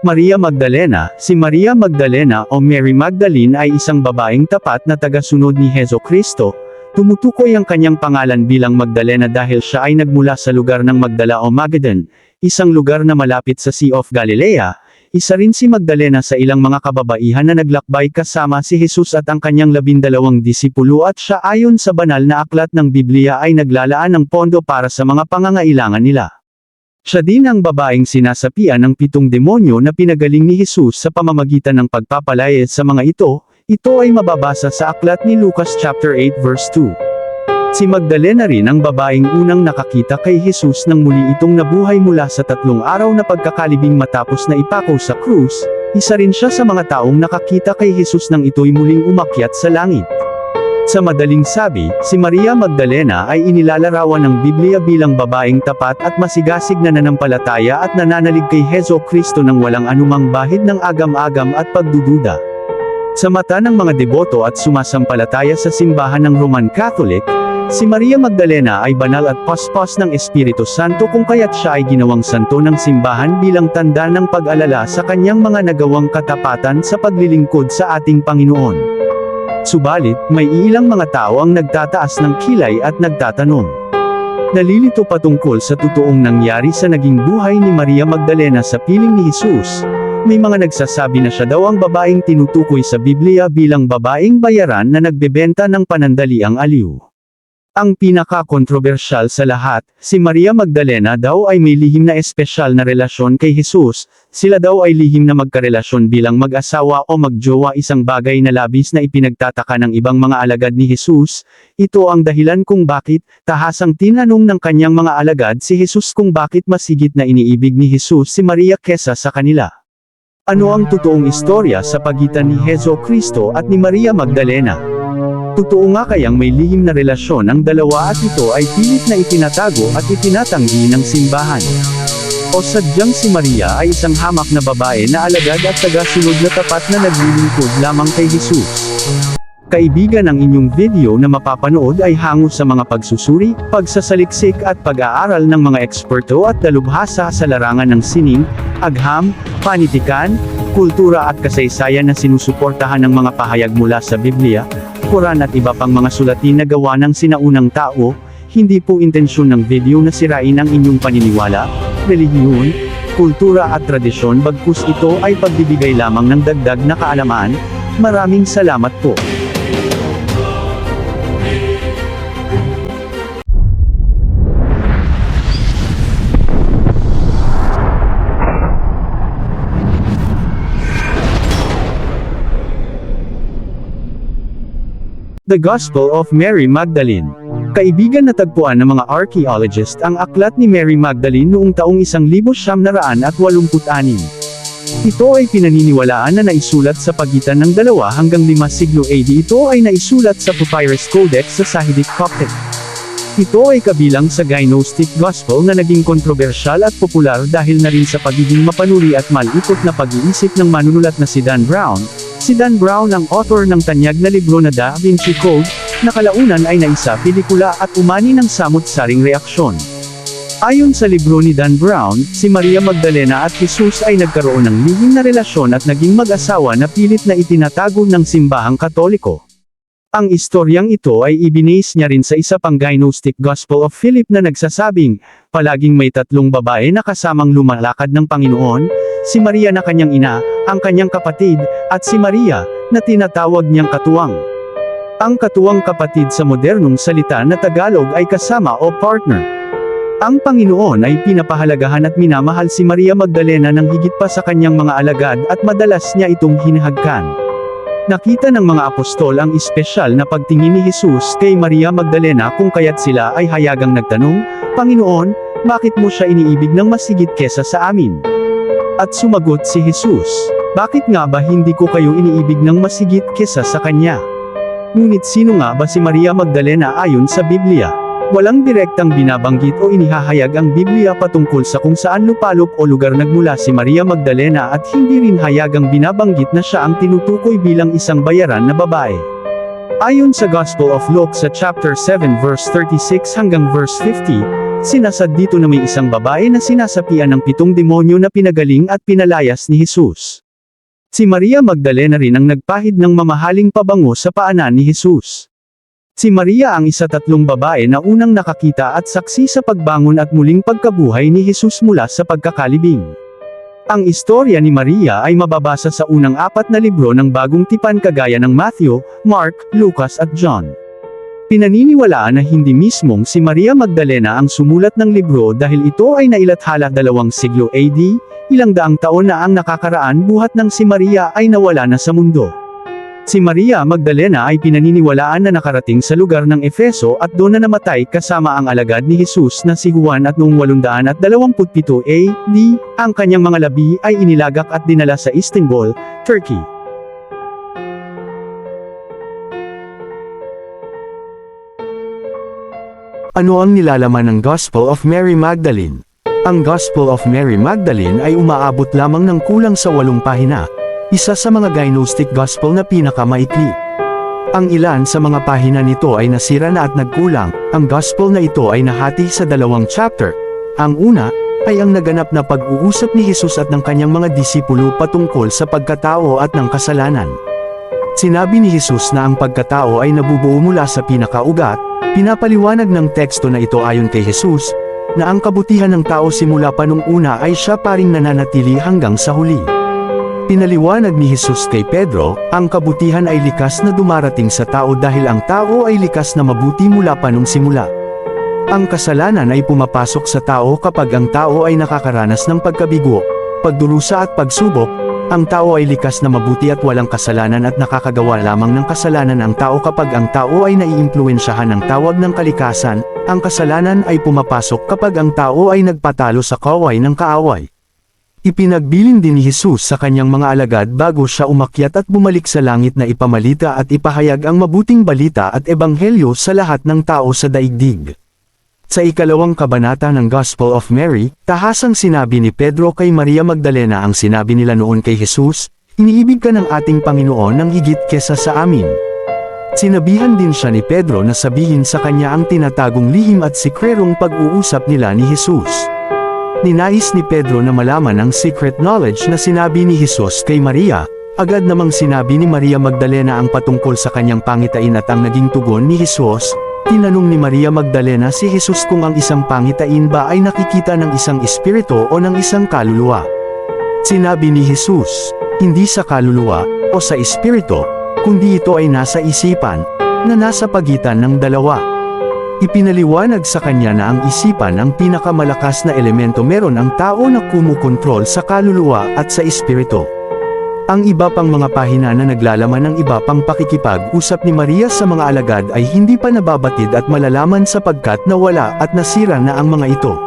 Maria Magdalena, si Maria Magdalena o Mary Magdalene ay isang babaeng tapat na tagasunod ni Hezo Kristo. Tumutukoy ang kanyang pangalan bilang Magdalena dahil siya ay nagmula sa lugar ng Magdala o Magadan, isang lugar na malapit sa Sea of Galilea. Isa rin si Magdalena sa ilang mga kababaihan na naglakbay kasama si Jesus at ang kanyang labindalawang disipulo at siya ayon sa banal na aklat ng Biblia ay naglalaan ng pondo para sa mga pangangailangan nila. Siya din ang babaeng sinasapian ng pitong demonyo na pinagaling ni Jesus sa pamamagitan ng pagpapalayas sa mga ito, ito ay mababasa sa aklat ni Lucas chapter 8 verse 2. Si Magdalena rin ang babaeng unang nakakita kay Jesus nang muli itong nabuhay mula sa tatlong araw na pagkakalibing matapos na ipako sa krus, isa rin siya sa mga taong nakakita kay Jesus nang ito'y muling umakyat sa langit. Sa madaling sabi, si Maria Magdalena ay inilalarawan ng Biblia bilang babaeng tapat at masigasig na nanampalataya at nananalig kay Hezo Kristo ng walang anumang bahid ng agam-agam at pagdududa. Sa mata ng mga deboto at sumasampalataya sa simbahan ng Roman Catholic, si Maria Magdalena ay banal at paspos ng Espiritu Santo kung kaya't siya ay ginawang santo ng simbahan bilang tanda ng pag-alala sa kanyang mga nagawang katapatan sa paglilingkod sa ating Panginoon. Subalit, may ilang mga tao ang nagtataas ng kilay at nagtatanong. Nalilito patungkol sa totoong nangyari sa naging buhay ni Maria Magdalena sa piling ni Jesus. May mga nagsasabi na siya daw ang babaeng tinutukoy sa Biblia bilang babaeng bayaran na nagbebenta ng panandaliang aliw. Ang pinaka-kontrobersyal sa lahat, si Maria Magdalena daw ay may lihim na espesyal na relasyon kay Jesus, sila daw ay lihim na magkarelasyon bilang mag-asawa o magjowa isang bagay na labis na ipinagtataka ng ibang mga alagad ni Jesus, ito ang dahilan kung bakit, tahasang tinanong ng kanyang mga alagad si Jesus kung bakit masigit na iniibig ni Jesus si Maria kesa sa kanila. Ano ang totoong istorya sa pagitan ni Hezo Kristo at ni Maria Magdalena? Totoo nga kayang may lihim na relasyon ang dalawa at ito ay pilit na itinatago at itinatanggi ng simbahan. O sadyang si Maria ay isang hamak na babae na alagad at tagasunod na tapat na naglilingkod lamang kay Jesus. Kaibigan ang inyong video na mapapanood ay hango sa mga pagsusuri, pagsasaliksik at pag-aaral ng mga eksperto at dalubhasa sa larangan ng sining, agham, panitikan, kultura at kasaysayan na sinusuportahan ng mga pahayag mula sa Biblia, Quran at iba pang mga sulatin na gawa ng sinaunang tao, hindi po intensyon ng video na sirain ang inyong paniniwala, relihiyon, kultura at tradisyon bagkus ito ay pagbibigay lamang ng dagdag na kaalaman. Maraming salamat po. The Gospel of Mary Magdalene. Kaibigan na tagpuan ng mga archaeologist ang aklat ni Mary Magdalene noong taong 1986. Ito ay pinaniniwalaan na naisulat sa pagitan ng dalawa hanggang lima siglo AD. Ito ay naisulat sa Papyrus Codex sa Sahidic Coptic. Ito ay kabilang sa Gnostic Gospel na naging kontrobersyal at popular dahil na rin sa pagiging mapanuri at malikot na pag-iisip ng manunulat na si Dan Brown. Si Dan Brown ang author ng tanyag na libro na Da Vinci Code, na kalaunan ay naisa pelikula at umani ng samot-saring reaksyon. Ayon sa libro ni Dan Brown, si Maria Magdalena at Jesus ay nagkaroon ng lihim na relasyon at naging mag-asawa na pilit na itinatago ng simbahang katoliko. Ang istoryang ito ay ibinase niya rin sa isa pang Gnostic Gospel of Philip na nagsasabing, palaging may tatlong babae na kasamang lumalakad ng Panginoon, si Maria na kanyang ina, ang kanyang kapatid, at si Maria, na tinatawag niyang katuwang. Ang katuwang kapatid sa modernong salita na Tagalog ay kasama o partner. Ang Panginoon ay pinapahalagahan at minamahal si Maria Magdalena ng higit pa sa kanyang mga alagad at madalas niya itong hinahagkan. Nakita ng mga apostol ang espesyal na pagtingin ni Jesus kay Maria Magdalena kung kaya't sila ay hayagang nagtanong, Panginoon, bakit mo siya iniibig ng masigit kesa sa amin? At sumagot si Jesus, Bakit nga ba hindi ko kayo iniibig ng masigit kesa sa kanya? Ngunit sino nga ba si Maria Magdalena ayon sa Biblia? Walang direktang binabanggit o inihahayag ang Biblia patungkol sa kung saan lupalop o lugar nagmula si Maria Magdalena at hindi rin hayagang binabanggit na siya ang tinutukoy bilang isang bayaran na babae. Ayon sa Gospel of Luke sa chapter 7 verse 36 hanggang verse 50, Sinasad dito na may isang babae na sinasapian ng pitong demonyo na pinagaling at pinalayas ni Jesus. Si Maria Magdalena rin ang nagpahid ng mamahaling pabango sa paanan ni Jesus. Si Maria ang isa tatlong babae na unang nakakita at saksi sa pagbangon at muling pagkabuhay ni Jesus mula sa pagkakalibing. Ang istorya ni Maria ay mababasa sa unang apat na libro ng bagong tipan kagaya ng Matthew, Mark, Lucas at John. Pinaniniwalaan na hindi mismong si Maria Magdalena ang sumulat ng libro dahil ito ay nailathala dalawang siglo AD, ilang daang taon na ang nakakaraan buhat ng si Maria ay nawala na sa mundo. Si Maria Magdalena ay pinaniniwalaan na nakarating sa lugar ng Efeso at doon na namatay kasama ang alagad ni Jesus na si Juan at noong 827 AD, ang kanyang mga labi ay inilagak at dinala sa Istanbul, Turkey. Ano ang nilalaman ng Gospel of Mary Magdalene? Ang Gospel of Mary Magdalene ay umaabot lamang ng kulang sa walong pahina, isa sa mga Gnostic Gospel na pinakamaikli. Ang ilan sa mga pahina nito ay nasira na at nagkulang, ang Gospel na ito ay nahati sa dalawang chapter. Ang una, ay ang naganap na pag-uusap ni Jesus at ng kanyang mga disipulo patungkol sa pagkatao at ng kasalanan. Sinabi ni Jesus na ang pagkatao ay nabubuo mula sa pinakaugat, pinapaliwanag ng teksto na ito ayon kay Jesus, na ang kabutihan ng tao simula pa nung una ay siya paring nananatili hanggang sa huli. Pinaliwanag ni Jesus kay Pedro, ang kabutihan ay likas na dumarating sa tao dahil ang tao ay likas na mabuti mula pa nung simula. Ang kasalanan ay pumapasok sa tao kapag ang tao ay nakakaranas ng pagkabigo, pagdurusa at pagsubok, ang tao ay likas na mabuti at walang kasalanan at nakakagawa lamang ng kasalanan ang tao kapag ang tao ay naiimpluwensyahan ng tawag ng kalikasan, ang kasalanan ay pumapasok kapag ang tao ay nagpatalo sa kaway ng kaaway. Ipinagbilin din ni Jesus sa kanyang mga alagad bago siya umakyat at bumalik sa langit na ipamalita at ipahayag ang mabuting balita at ebanghelyo sa lahat ng tao sa daigdig. Sa ikalawang kabanata ng Gospel of Mary, tahasang sinabi ni Pedro kay Maria Magdalena ang sinabi nila noon kay Jesus, Iniibig ka ng ating Panginoon ng higit kesa sa amin. Sinabihan din siya ni Pedro na sabihin sa kanya ang tinatagong lihim at sikrerong pag-uusap nila ni Jesus. Ninais ni Pedro na malaman ang secret knowledge na sinabi ni Jesus kay Maria, agad namang sinabi ni Maria Magdalena ang patungkol sa kanyang pangitain at ang naging tugon ni Jesus, Tinanong ni Maria Magdalena si Jesus kung ang isang pangitain ba ay nakikita ng isang espiritu o ng isang kaluluwa. Sinabi ni Jesus, hindi sa kaluluwa o sa espiritu, kundi ito ay nasa isipan, na nasa pagitan ng dalawa. Ipinaliwanag sa kanya na ang isipan ang pinakamalakas na elemento meron ang tao na kumukontrol sa kaluluwa at sa espiritu. Ang iba pang mga pahina na naglalaman ng iba pang pakikipag-usap ni Maria sa mga alagad ay hindi pa nababatid at malalaman sapagkat nawala at nasira na ang mga ito.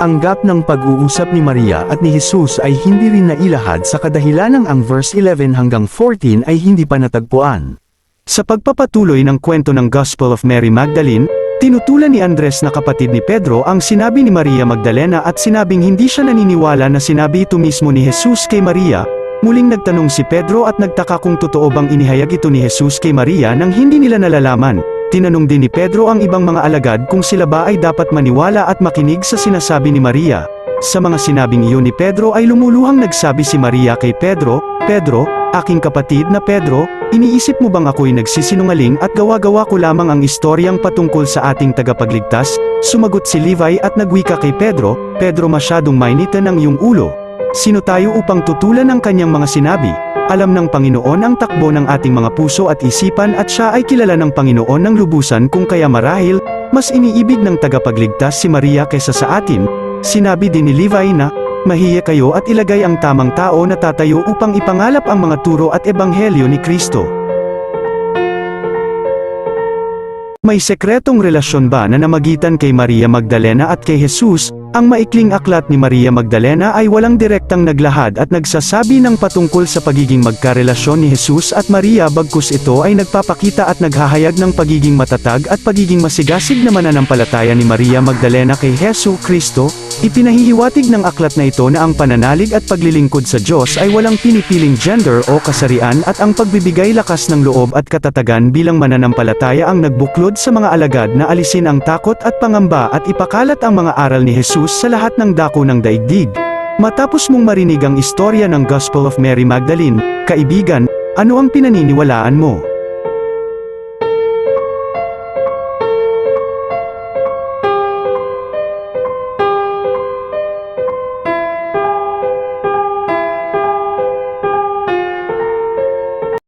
Ang gap ng pag-uusap ni Maria at ni Jesus ay hindi rin nailahad sa kadahilanang ang verse 11 hanggang 14 ay hindi pa natagpuan. Sa pagpapatuloy ng kwento ng Gospel of Mary Magdalene, tinutulan ni Andres na kapatid ni Pedro ang sinabi ni Maria Magdalena at sinabing hindi siya naniniwala na sinabi ito mismo ni Jesus kay Maria, Muling nagtanong si Pedro at nagtaka kung totoo bang inihayag ito ni Jesus kay Maria nang hindi nila nalalaman. Tinanong din ni Pedro ang ibang mga alagad kung sila ba ay dapat maniwala at makinig sa sinasabi ni Maria. Sa mga sinabing iyon ni Pedro ay lumuluhang nagsabi si Maria kay Pedro, Pedro, aking kapatid na Pedro, iniisip mo bang ako'y nagsisinungaling at gawa-gawa ko lamang ang istoryang patungkol sa ating tagapagligtas? Sumagot si Levi at nagwika kay Pedro, Pedro masyadong mainitan ang iyong ulo. Sino tayo upang tutulan ang kanyang mga sinabi? Alam ng Panginoon ang takbo ng ating mga puso at isipan at siya ay kilala ng Panginoon ng lubusan kung kaya marahil, mas iniibig ng tagapagligtas si Maria kaysa sa atin. Sinabi din ni Levi na, Mahiya kayo at ilagay ang tamang tao na tatayo upang ipangalap ang mga turo at ebanghelyo ni Kristo. May sekretong relasyon ba na namagitan kay Maria Magdalena at kay Jesus, Ang maikling aklat ni Maria Magdalena ay walang direktang naglahad at nagsasabi ng patungkol sa pagiging magkarelasyon ni Jesus at Maria bagkus ito ay nagpapakita at naghahayag ng pagiging matatag at pagiging masigasig na mananampalataya ni Maria Magdalena kay Hesu Kristo. Ipinahihiwatig ng aklat na ito na ang pananalig at paglilingkod sa Diyos ay walang pinipiling gender o kasarian at ang pagbibigay lakas ng loob at katatagan bilang mananampalataya ang nagbuklod sa mga alagad na alisin ang takot at pangamba at ipakalat ang mga aral ni Jesus sa lahat ng dako ng daigdig. Matapos mong marinig ang istorya ng Gospel of Mary Magdalene, kaibigan, ano ang pinaniniwalaan mo?